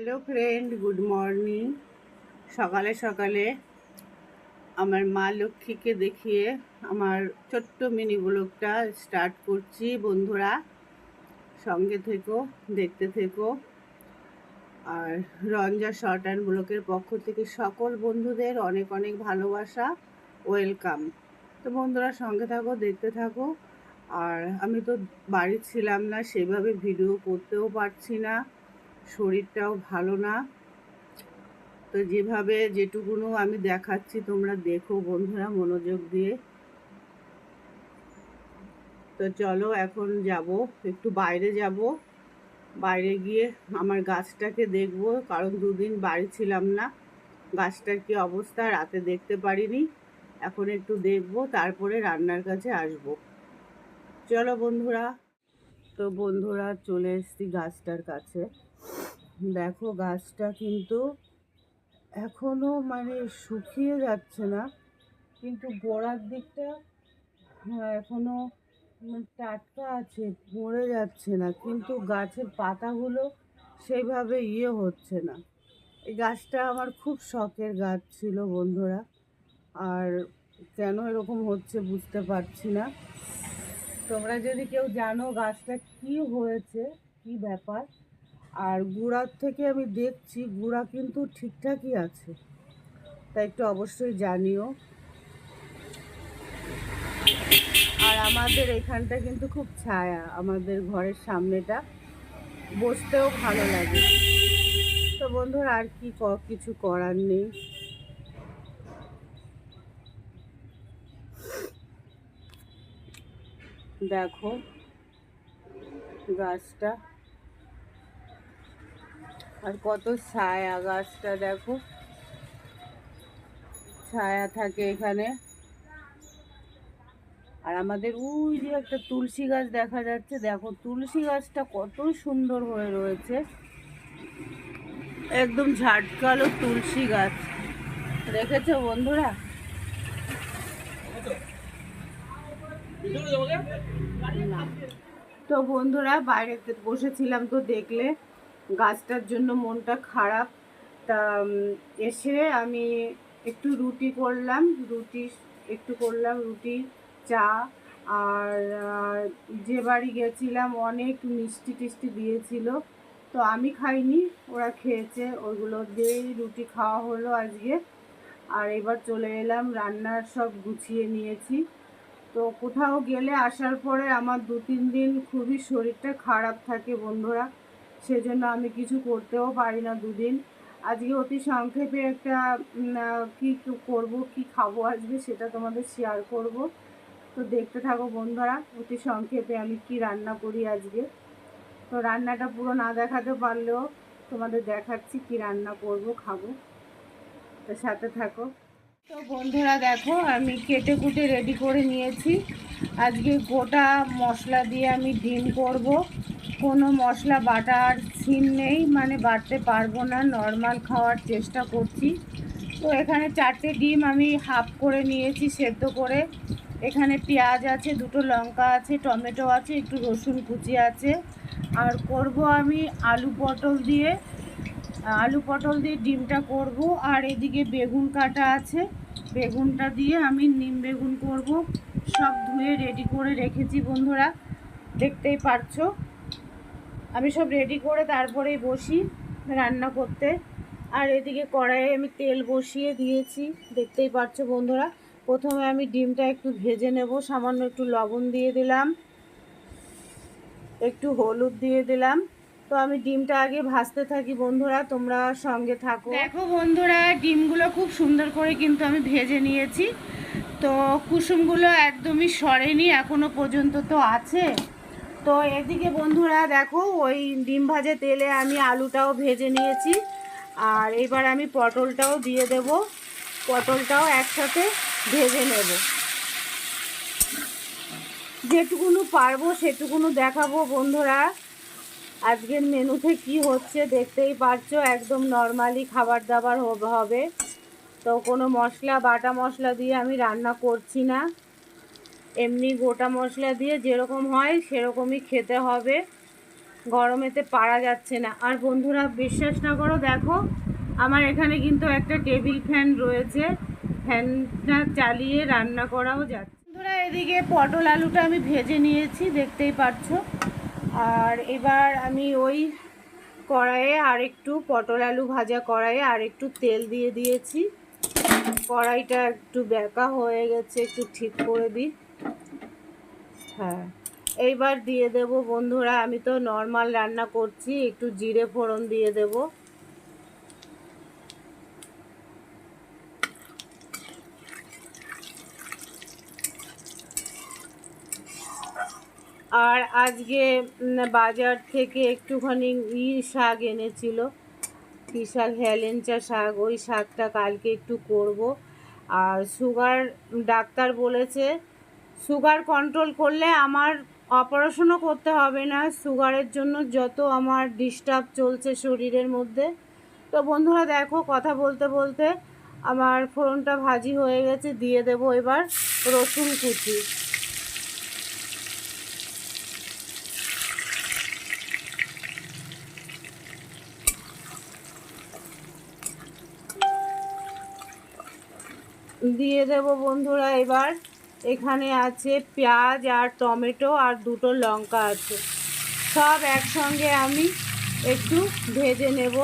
Friend, good morning. সকালে সকালে আমার মা লক্ষ্মীকে দেখিয়ে আমার ছোট্ট মিনি ব্লগটা স্টার্ট করছি। বন্ধুরা, সঙ্গে থেকো, দেখতে থেকো। আর রঞ্জা শর্ট অ্যান্ড ব্লকের পক্ষ থেকে সকল বন্ধুদের অনেক অনেক ভালোবাসা, ওয়েলকাম। তো বন্ধুরা, সঙ্গে থাকো, দেখতে থাকো। আর আমি তো বাড়ি ছিলাম না, সেভাবে ভিডিও করতেও পারছি না। শরীরটাও ভালো না। তো যেভাবে যেটুকুনো আমি দেখাচ্ছি, তোমরা দেখো বন্ধুরা মনোযোগ দিয়ে। তো চলো এখন যাব, একটু বাইরে যাব। বাইরে গিয়ে আমার গাছটাকে দেখব, কারণ দুদিন বাড়ি ছিলাম না। গাছটার কি অবস্থা রাতে দেখতে পারিনি। এখন একটু দেখব, তারপরে রান্নার কাছে আসব। চলো বন্ধুরা। তো বন্ধুরা চলে এসেছি গাছটার কাছে। দেখো গাছটা কিন্তু এখনও মানে শুকিয়ে যাচ্ছে না কিন্তু গোড়ার দিকটা হ্যাঁ, এখনও মানে টাটকা আছে মরে যাচ্ছে না কিন্তু গাছের পাতাগুলো সেইভাবে ইয়ে হচ্ছে না। এই গাছটা আমার খুব শখের গাছ ছিল বন্ধুরা আর কেন এরকম হচ্ছে বুঝতে পারছি না। তোমরা যদি কেউ জানো গাছটা কি হয়েছে কি ব্যাপার আর গুড়ার থেকে আমি দেখছি গুড়া কিন্তু ঠিকঠাকই আছে। তাই একটু অবশ্যই জানিও। আর আমাদের এখানটা কিন্তু খুব ছায়া, আমাদের ঘরের সামনেটা। বসতেও ভালো লাগে। তো বন্ধুরা, আর কি, কিছু করার নেই। দেখো, গাছটা। আর কত ছায়া গাছটা দেখো। ছায়া থাকে এখানে। আর আমাদের ওই যে একটা তুলসী গাছ দেখা যাচ্ছে, দেখো তুলসী গাছটা কত সুন্দর হয়ে রয়েছে। একদম ঝাটকালো তুলসী গাছ। দেখেছ বন্ধুরা? তো বন্ধুরা, বাইরে বসেছিলাম তো দেখলে। গাছটার জন্য মনটা খারাপ। তা এসে আমি একটু রুটি করলাম, রুটি একটু করলাম, রুটি, চা, আর যে বাড়ি গেছিলাম অনেক মিষ্টি টিষ্টি দিয়েছিল, তো আমি খাইনি, ওরা খেয়েছে, ওইগুলো দিয়েই রুটি খাওয়া হলো আজকে। আর এবার চলে এলাম, রান্নার সব গুছিয়ে নিয়েছি। তো কোথাও গেলে আসার পরে আমার দু তিন দিন খুবই শরীরটা খারাপ থাকে বন্ধুরা। সেজন্য আমি কিছু করতেও পারি না দুদিন। আজকে অতি সংক্ষেপে একটা কি করব, কি খাব আজকে সেটা তোমাদের শেয়ার করব। তো দেখতে থাকো বন্ধুরা, অতি সংক্ষেপে আমি কি রান্না করি আজকে। তো রান্নাটা পুরো না দেখাতে পারলেও তোমাদের দেখাচ্ছি কি রান্না করব, খাব। তো সাথে থাকো। তো বন্ধুরা দেখো, আমি কেটে কুটে রেডি করে নিয়েছি। আজকে গোটা মশলা দিয়ে আমি ডিম করব। কোনো মশলা, বাটার সিন নেই মানে বাটতে পারব না। নর্মাল খাওয়ার চেষ্টা করছি। তো এখানে চারটে ডিম আমি হাফ করে নিয়েছি সেদ্ধ করে। এখানে পেঁয়াজ আছে, দুটো লঙ্কা আছে, টমেটো আছে, একটু রসুন কুচি আছে। আর করব আমি আলু পটল দিয়ে। আলু পটল দিয়ে ডিমটা করব। আর এদিকে বেগুন কাটা আছে। বেগুনটা দিয়ে আমি নিম বেগুন করব। সব ধুয়ে রেডি করে রেখেছি বন্ধুরা। দেখতেই পারছ? আমি সব রেডি করে তারপরেই বসি রান্না করতে। আর এদিকে কড়াইয়ে আমি তেল বসিয়ে দিয়েছি। দেখতেই পারছ বন্ধুরা, প্রথমে আমি ডিমটা একটু ভেজে নেব। সামান্য একটু লবণ দিয়ে দিলাম। একটু হলুদ দিয়ে দিলাম। তো আমি ডিমটা আগে ভাজতে থাকি বন্ধুরা, তোমরা সঙ্গে থাকো। দেখো বন্ধুরা, ডিমগুলো খুব সুন্দর করে কিন্তু আমি ভেজে নিয়েছি। তো কুসুমগুলো একদমই সরেনি, এখনও পর্যন্ত তো আছে। তো এদিকে বন্ধুরা দেখো, ওই ডিম ভাজে তেলে আমি আলুটাও ভেজে নিয়েছি। আর এবার আমি পটলটাও দিয়ে দেব। পটলটাও একসাথে ভেজে নেব। যেটুকুনো পারব সেটুকুনো দেখাবো বন্ধুরা। আজকের মেনুতে কি হচ্ছে দেখতেই পারছ, একদম নর্মালি খাবার দাবার হবে। তো কোনো মশলা, বাটা মশলা দিয়ে আমি রান্না করছি না। এমনি গোটা মশলা দিয়ে যেরকম হয় সেরকমই খেতে হবে। গরমেতে পারা যাচ্ছে না। আর বন্ধুরা, বিশ্বাস না করো, দেখো, আমার এখানে কিন্তু একটা টেবিল ফ্যান রয়েছে। ফ্যানটা চালিয়ে রান্না করাও যাচ্ছে। বন্ধুরা, এদিকে পটল আলুটা আমি ভেজে নিয়েছি, দেখতেই পাচ্ছো। আর এবার আমি ওই কড়াইয়ে আর একটু পটল আলু ভাজা কড়াইয়ে আর একটু তেল দিয়ে দিয়েছি। কড়াইটা একটু বেঁকা হয়ে গেছে, একটু ঠিক করে দিই। হ্যাঁ। এইবার দিয়ে দেব বন্ধুরা, আমি তো নর্মাল রান্না করছি, একটু জিরে ফোড়ন দিয়ে দেব। আর আজকে বাজার থেকে একটুখানি ই শাক এনেছিল কী শাক শাক, ওই শাকটা কালকে একটু করব। আর সুগার ডাক্তার বলেছে সুগার কন্ট্রোল করলে আমার অপারেশনও করতে হবে না। সুগারের জন্য যত আমার ডিস্টার্ব চলছে শরীরের মধ্যে। তো বন্ধুরা দেখো, কথা বলতে বলতে আমার ফোড়নটা ভাজি হয়ে গেছে, দিয়ে দেবো এবার রসুন কুচি। দিয়ে দেব বন্ধুরা এবার এখানে আছে পেঁয়াজ আর টমেটো আর দুটো লঙ্কা আছে। সব একসঙ্গে আমি একটু ভেজে নেব।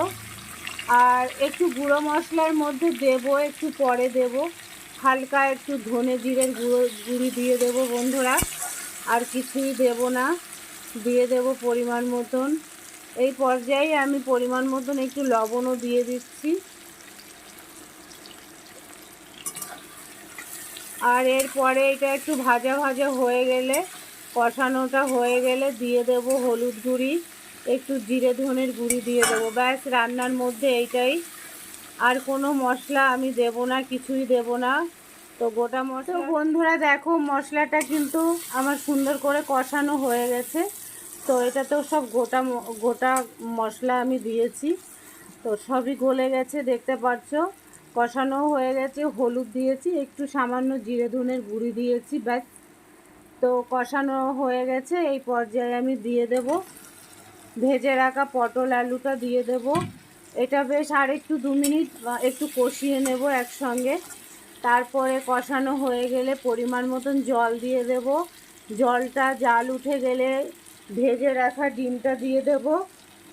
আর একটু গুঁড়ো মশলার মধ্যে দেব, একটু পরে দেব। হালকা একটু ধনে জিরের গুঁড়ো, গুঁড়ি দিয়ে দেব বন্ধুরা। আর কিছুই দেব না। দিয়ে দেব পরিমাণ মতন। এই পর্যায়ে আমি পরিমাণ মতন একটু লবণও দিয়ে দিচ্ছি। আর এরপরে এটা একটু ভাজা ভাজা হয়ে গেলে কষানোটা হয়ে গেলে দিয়ে দেব হলুদ গুঁড়ি একটু জিরে ধনের গুঁড়ি দিয়ে দেবো। ব্যাস রান্নার মধ্যে এইটাই। আর কোনো মশলা আমি দেব না কিছুই দেব না। তো গোটা মশলা বন্ধুরা দেখো মশলাটা কিন্তু আমার সুন্দর করে কষানো হয়ে গেছে। তো এটাতেও সব গোটা গোটা মশলা আমি দিয়েছি। তো সবই গলে গেছে দেখতে পাচ্ছ? কষানো হয়ে গেছে, হলুদ দিয়েছি, একটু সামান্য জিরে ধনের গুঁড়ি দিয়েছি, ব্যাস। তো কষানো হয়ে গেছে, এই পর্যায়ে আমি দিয়ে দেব। ভেজে রাখা পটল আলুটা দিয়ে দেব। এটা বেশ আর একটু দু মিনিট একটু কষিয়ে নেব একসঙ্গে। তারপরে কষানো হয়ে গেলে পরিমাণ মতন জল দিয়ে দেব। জলটা, জাল উঠে গেলে ভেজে রাখা ডিমটা দিয়ে দেব।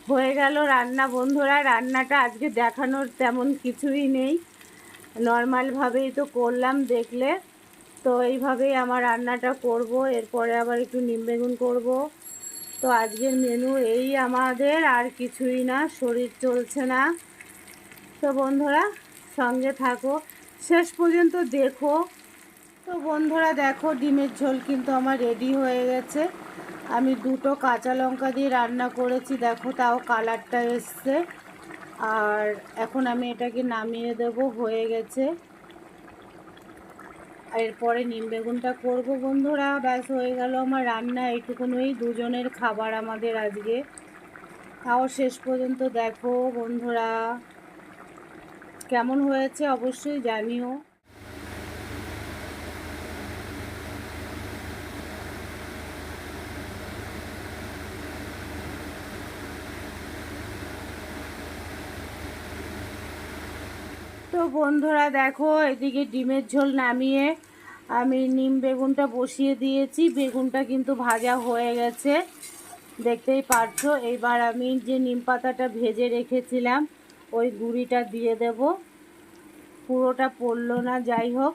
হয়ে গেল রান্না, বন্ধুরা। রান্নাটা আজকে দেখানোর তেমন কিছুই নেই। নর্মালভাবেই তো করলাম দেখলে। তো এইভাবেই আমার রান্নাটা করব, এরপরে আবার একটু নিম বেগুন করব। তো আজকের মেনু এই আমাদের, আর কিছুই না, শরীর চলছে না। তো বন্ধুরা, সঙ্গে থাকো। শেষ পর্যন্ত দেখো। তো বন্ধুরা, দেখো, ডিমের ঝোল কিন্তু আমার রেডি হয়ে গেছে। আমি দুটো কাঁচা লঙ্কা দিয়ে রান্না করেছি, দেখো তাও কালারটা এসছে। আর এখন আমি এটাকে নামিয়ে দেব, হয়ে গেছে। এরপরে নিম বেগুনটা করব বন্ধুরা, ব্যাস হয়ে গেল আমার রান্না, এইটুকুনই দুজনের খাবার আমাদের আজকে। তাও শেষ পর্যন্ত দেখো বন্ধুরা, কেমন হয়েছে অবশ্যই জানিও। তো বন্ধুরা দেখো, এদিকে ডিমের ঝোল নামিয়ে আমি নিম বেগুনটা বসিয়ে দিয়েছি। বেগুনটা কিন্তু ভাজা হয়ে গেছে, দেখতেই পারছ। এইবার আমি যে নিম পাতাটা ভেজে রেখেছিলাম, ওই গুঁড়িটা দিয়ে দেব। পুরোটা পড়ল না, যাই হোক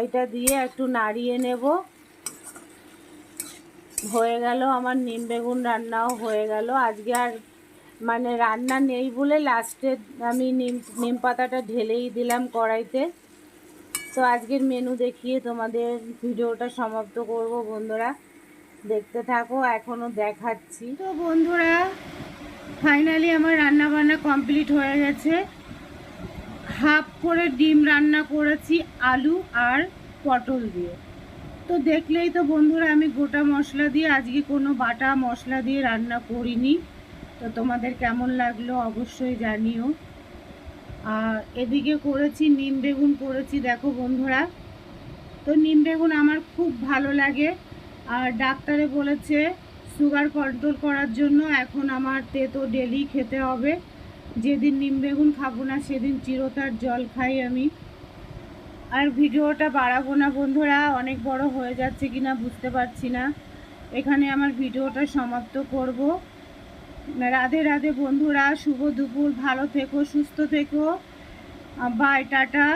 এইটা দিয়ে একটু নাড়িয়ে নেব। হয়ে গেল, আমার নিম বেগুন রান্নাও হয়ে গেল। আজকে আর মানে রান্না নেই বলে লাস্টে আমি নিম নিম পাতাটা ঢেলেই দিলাম কড়াইতে। তো আজকের মেনু দেখিয়ে তোমাদের ভিডিওটা সমাপ্ত করব বন্ধুরা। দেখতে থাকো এখনও দেখাচ্ছি। তো বন্ধুরা ফাইনালি আমার রান্না বান্না কমপ্লিট হয়ে গেছে। হাফ করে ডিম রান্না করেছি, আলু আর পটল দিয়ে। তো দেখলেই তো বন্ধুরা, আমি গোটা মশলা দিয়ে, আজকে কোনো বাটা মশলা দিয়ে রান্না করিনি। তো তোমাদের কেমন লাগল অবশ্যই জানিও। আর এদিকে করেছি, নিম বেগুন করেছি, দেখো বন্ধুরা। তো নিম বেগুন আমার খুব ভালো লাগে। আর ডাক্তারে বলেছে সুগার কন্ট্রোল করার জন্য এখন আমার তেতো ডেলি খেতে হবে। যেদিন নিম বেগুন খাব না, সেদিন চিরতার জল খাই আমি। আর ভিডিওটা বাড়াবো না বন্ধুরা, অনেক বড় হয়ে যাচ্ছে কিনা বুঝতে পারছি না। এখানে আমার ভিডিওটা সমাপ্ত করব। রাধে রাধে বন্ধুরা শুভ দুপুর ভালো থেকো সুস্থ থেকো। Bye tata.